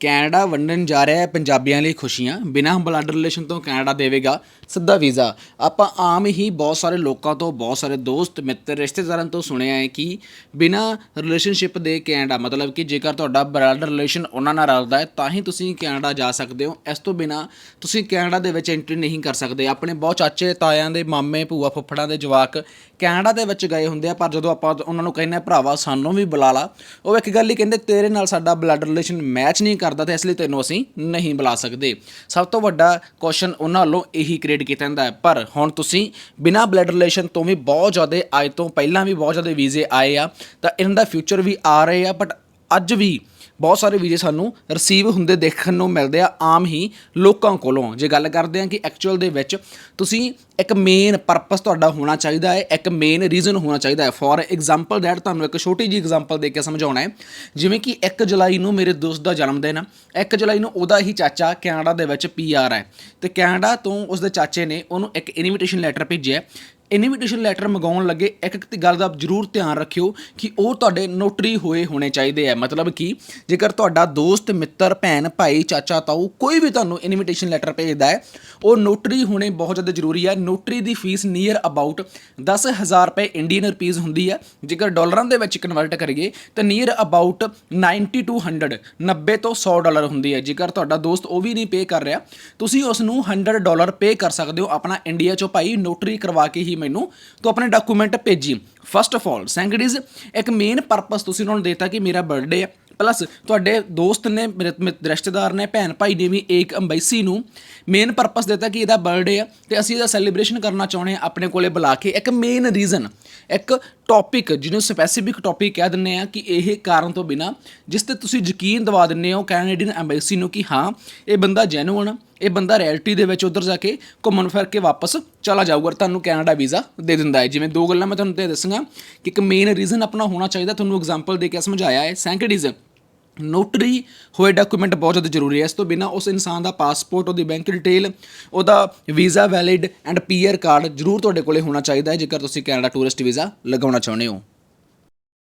Canada ਵੰਡਣ ਜਾ ਰਿਹਾ ਹੈ ਪੰਜਾਬੀਆਂ ਲਈ ਖੁਸ਼ੀਆਂ। ਬਿਨਾਂ ਬਲੱਡ ਰਿਲੇਸ਼ਨ ਤੋਂ ਕੈਨੇਡਾ ਦੇਵੇਗਾ ਸਿੱਧਾ ਵੀਜ਼ਾ। ਆਪਾਂ ਆਮ ਹੀ ਬਹੁਤ ਸਾਰੇ ਲੋਕਾਂ ਤੋਂ, ਬਹੁਤ ਸਾਰੇ ਦੋਸਤ, ਮਿੱਤਰ, ਰਿਸ਼ਤੇਦਾਰਾਂ ਤੋਂ ਸੁਣਿਆ ਹੈ ਕਿ ਬਿਨਾਂ ਰਿਲੇਸ਼ਨਸ਼ਿਪ ਦੇ ਕੈਨੇਡਾ, ਮਤਲਬ ਕਿ ਜੇਕਰ ਤੁਹਾਡਾ ਬਲੱਡ ਰਿਲੇਸ਼ਨ ਉਹਨਾਂ ਨਾਲ ਰਲਦਾ ਹੈ, ਤਾਂ ਹੀ ਤੁਸੀਂ ਕੈਨੇਡਾ ਜਾ ਸਕਦੇ ਹੋ। ਇਸ ਤੋਂ ਬਿਨਾਂ ਤੁਸੀਂ ਕੈਨੇਡਾ ਦੇ ਵਿੱਚ ਐਂਟਰੀ ਨਹੀਂ ਕਰ ਸਕਦੇ। ਆਪਣੇ ਬਹੁਤ ਚਾਚੇ ਤਾਇਆਂ ਦੇ ਮਾਮੇ, ਭੂਆ ਫੁੱਫੜਾਂ ਦੇ ਜਵਾਕ ਕੈਨੇਡਾ ਦੇ ਵਿੱਚ ਗਏ ਹੁੰਦੇ ਆ, ਪਰ ਜਦੋਂ ਆਪਾਂ ਉਹਨਾਂ ਨੂੰ ਕਹਿੰਦੇ ਆ, ਭਰਾਵਾ, ਸਾਨੂੰ ਵੀ ਬੁਲਾ ਲਾ। ਉਹ ਇੱਕ ਗੱਲ ਹੀ ਕਹਿੰਦੇ, ਤੇਰੇ ਨਾਲ ਸਾਡਾ ਬਲੱਡ ਰਿਲੇਸ਼ਨ ਮੈਚ ਨਹੀਂ ਕਰ ਕਰਦਾ ਤੇ ਇਸ ਲਈ ਤੈਨੂੰ ਅਸੀਂ ਨਹੀਂ ਬੁਲਾ ਸਕਦੇ। ਸਭ ਤੋਂ ਵੱਡਾ ਕੁਐਸਚਨ ਉਹਨਾਂ ਵੱਲੋਂ ਇਹੀ ਕ੍ਰੀਏਟ ਕੀਤਾ ਜਾਂਦਾ ਹੈ। ਪਰ ਹੁਣ ਤੁਸੀਂ ਬਿਨਾ ਬਲੱਡ ਰਿਲੇਸ਼ਨ ਤੋਂ ਵੀ ਬਹੁਤ ਜ਼ਿਆਦਾ ਅੱਜ ਤੋਂ ਪਹਿਲਾਂ ਵੀ ਬਹੁਤ ਜ਼ਿਆਦਾ ਵੀਜ਼ੇ ਆਏ ਆ, ਤਾਂ ਇਹਨਾਂ ਦਾ ਫਿਊਚਰ ਵੀ ਆ ਰਹੇ ਆ ਬਟ ਅੱਜ ਵੀ ਬਹੁਤ ਸਾਰੇ ਵੀਜ਼ੇ ਸਾਨੂੰ ਰਿਸੀਵ ਹੁੰਦੇ ਦੇਖਣ ਨੂੰ ਮਿਲਦੇ ਆ, ਆਮ ਹੀ ਲੋਕਾਂ ਕੋਲੋਂ। ਜੇ ਗੱਲ ਕਰਦੇ ਆ ਕਿ ਐਕਚੁਅਲ ਦੇ ਵਿੱਚ, ਤੁਸੀਂ ਇੱਕ ਮੇਨ ਪਰਪਸ ਤੁਹਾਡਾ ਹੋਣਾ ਚਾਹੀਦਾ ਹੈ, ਇੱਕ ਮੇਨ ਰੀਜ਼ਨ ਹੋਣਾ ਚਾਹੀਦਾ ਹੈ। ਫੋਰ ਐਗਜ਼ਾਮਪਲ ਦੈਟ ਤੁਹਾਨੂੰ ਇੱਕ ਛੋਟੀ ਜੀ ਐਗਜ਼ਾਮਪਲ ਦੇ ਕੇ ਸਮਝਾਉਣਾ ਹੈ। ਜਿਵੇਂ ਕਿ 1 ਜੁਲਾਈ ਨੂੰ ਮੇਰੇ ਦੋਸਤ ਦਾ ਜਨਮ ਦਿਨ ਆ। 1 ਜੁਲਾਈ ਨੂੰ ਉਹਦਾ ਹੀ ਚਾਚਾ ਕੈਨੇਡਾ ਦੇ ਵਿੱਚ ਪੀਆਰ ਹੈ। ਤੇ ਕੈਨੇਡਾ ਤੋਂ ਉਸਦੇ ਚਾਚੇ ਨੇ ਉਹਨੂੰ ਇੱਕ ਇਨਵੀਟੇਸ਼ਨ ਲੈਟਰ ਭੇਜਿਆ ਇਨਵੀਟੇਸ਼ਨ ਲੈਟਰ ਮੰਗਾਉਣ ਲੱਗੇ, ਇੱਕ ਇੱਕ ਗੱਲ ਦਾ ਜ਼ਰੂਰ ਧਿਆਨ ਰੱਖਿਓ ਕਿ ਉਹ ਤੁਹਾਡੇ ਨੋਟਰੀ ਹੋਏ ਹੋਣੇ ਚਾਹੀਦੇ ਆ। ਮਤਲਬ ਕਿ ਜੇਕਰ ਤੁਹਾਡਾ ਦੋਸਤ, ਮਿੱਤਰ, ਭੈਣ, ਭਾਈ, ਚਾਚਾ, ਤਾਊ ਕੋਈ ਵੀ ਤੁਹਾਨੂੰ ਇਨਵੀਟੇਸ਼ਨ ਲੈਟਰ ਭੇਜਦਾ ਹੈ, ਉਹ ਨੋਟਰੀ ਹੋਣੇ ਬਹੁਤ ਜ਼ਿਆਦਾ ਜ਼ਰੂਰੀ ਹੈ ਨੋਟਰੀ ਦੀ ਫੀਸ ਨੀਅਰ ਅਬਾਊਟ 10000 ਰੁਪਏ ਇੰਡੀਅਨ ਰੁਪੀਸ ਹੁੰਦੀ ਹੈ ਜੇਕਰ ਡਾਲਰਾਂ ਦੇ ਵਿੱਚ ਕਨਵਰਟ ਕਰੀਏ, ਤਾਂ ਨੀਅਰ ਅਬਾਊਟ 90 ਟੂ 100 90 ਤੋਂ 100 ਡਾਲਰ ਹੁੰਦੀ ਹੈ ਜੇਕਰ ਤੁਹਾਡਾ ਦੋਸਤ ਉਹ ਵੀ ਨਹੀਂ ਪੇ ਕਰ ਰਿਹਾ, ਤੁਸੀਂ ਉਸ ਨੂੰ 100 ਡਾਲਰ ਪੇ ਕਰ ਸਕਦੇ ਹੋ। ਆਪਣਾ ਇੰਡੀਆ ਚੋਂ ਭਾਈ ਨੋਟਰੀ ਕਰਵਾ ਕੇ ਹੀ ਮੈਨੂੰ, ਤੂੰ ਆਪਣੇ ਡਾਕੂਮੈਂਟ ਭੇਜੀ। First of all second is ਇੱਕ ਮੇਨ ਪਰਪਸ ਤੁਸੀਂ ਉਹਨਾਂ ਨੂੰ ਦੇਤਾ ਕਿ ਮੇਰਾ ਬਰਥਡੇ ਹੈ ਪਲੱਸ ਤੁਹਾਡੇ ਦੋਸਤ ਨੇ, ਮੇਰੇ ਰਿਸ਼ਤੇਦਾਰ ਨੇ, ਭੈਣ ਭਾਈ ਨੇ ਵੀ ਇੱਕ ਅੰਬੈਸੀ ਨੂੰ ਮੇਨ ਪਰਪਸ ਦਿੱਤਾ ਕਿ ਇਹਦਾ ਬਰਥਡੇ ਆ। ਤੇ ਅਸੀਂ ਇਹਦਾ ਸੈਲੀਬ੍ਰੇਸ਼ਨ ਕਰਨਾ ਚਾਹੁੰਦੇ ਆ, ਆਪਣੇ ਕੋਲੇ ਬੁਲਾ ਕੇ। ਇੱਕ ਮੇਨ ਰੀਜ਼ਨ ਇੱਕ ਟੌਪਿਕ ਜਿਹਨੂੰ ਸਪੈਸੀਫਿਕ ਟੌਪਿਕ ਕਹਿ ਦਿੰਨੇ ਆ ਕਿ ਇਹ ਕਾਰਨ ਤੋਂ ਬਿਨਾ, ਜਿਸ ਤੇ ਤੁਸੀਂ ਯਕੀਨ ਦਿਵਾ ਦਿੰਨੇ ਹੋ ਕੈਨੇਡੀਅਨ ਐਮਬੈਸੀ ਨੂੰ ਕਿ ਹਾਂ, ਇਹ ਬੰਦਾ ਜੈਨੂਅਨ ਇਹ ਬੰਦਾ ਰਿਐਲਿਟੀ ਦੇ ਵਿੱਚ ਉਧਰ ਜਾ ਕੇ ਘੁੰਮਣ ਫਿਰ ਕੇ ਵਾਪਸ ਚਲਾ ਜਾਊਗਾ ਤੁਹਾਨੂੰ ਕੈਨੇਡਾ ਵੀਜ਼ਾ ਦੇ ਦਿੰਦਾ ਹੈ। ਜਿਵੇਂ ਦੋ ਗੱਲਾਂ ਮੈਂ ਤੁਹਾਨੂੰ ਤੇ ਦੱਸਾਂਗਾ ਕਿ ਇੱਕ ਮੇਨ ਰੀਜ਼ਨ ਆਪਣਾ ਹੋਣਾ ਚਾਹੀਦਾ, ਤੁਹਾਨੂੰ ਐਗਜ਼ਾਮਪਲ ਦੇ ਕੇ ਸਮਝਾਇਆ ਹੈ। ਸੈਕੰਡ ਇਜ਼ ਨੋਟਰੀ ਹੋਏ ਡਾਕੂਮੈਂਟ ਬਹੁਤ ਜ਼ਿਆਦਾ ਜ਼ਰੂਰੀ ਹੈ। ਇਸ ਤੋਂ ਬਿਨਾ ਉਸ ਇਨਸਾਨ ਦਾ ਪਾਸਪੋਰਟ, ਉਹਦੀ ਬੈਂਕ ਡਿਟੇਲ ਉਹਦਾ visa valid and PR card ਜ਼ਰੂਰ ਤੁਹਾਡੇ ਕੋਲੇ ਹੋਣਾ ਚਾਹੀਦਾ ਹੈ, ਜੇਕਰ ਤੁਸੀਂ ਕੈਨੇਡਾ ਟੂਰਿਸਟ ਵੀਜ਼ਾ ਲਗਾਉਣਾ ਚਾਹੁੰਦੇ ਹੋ।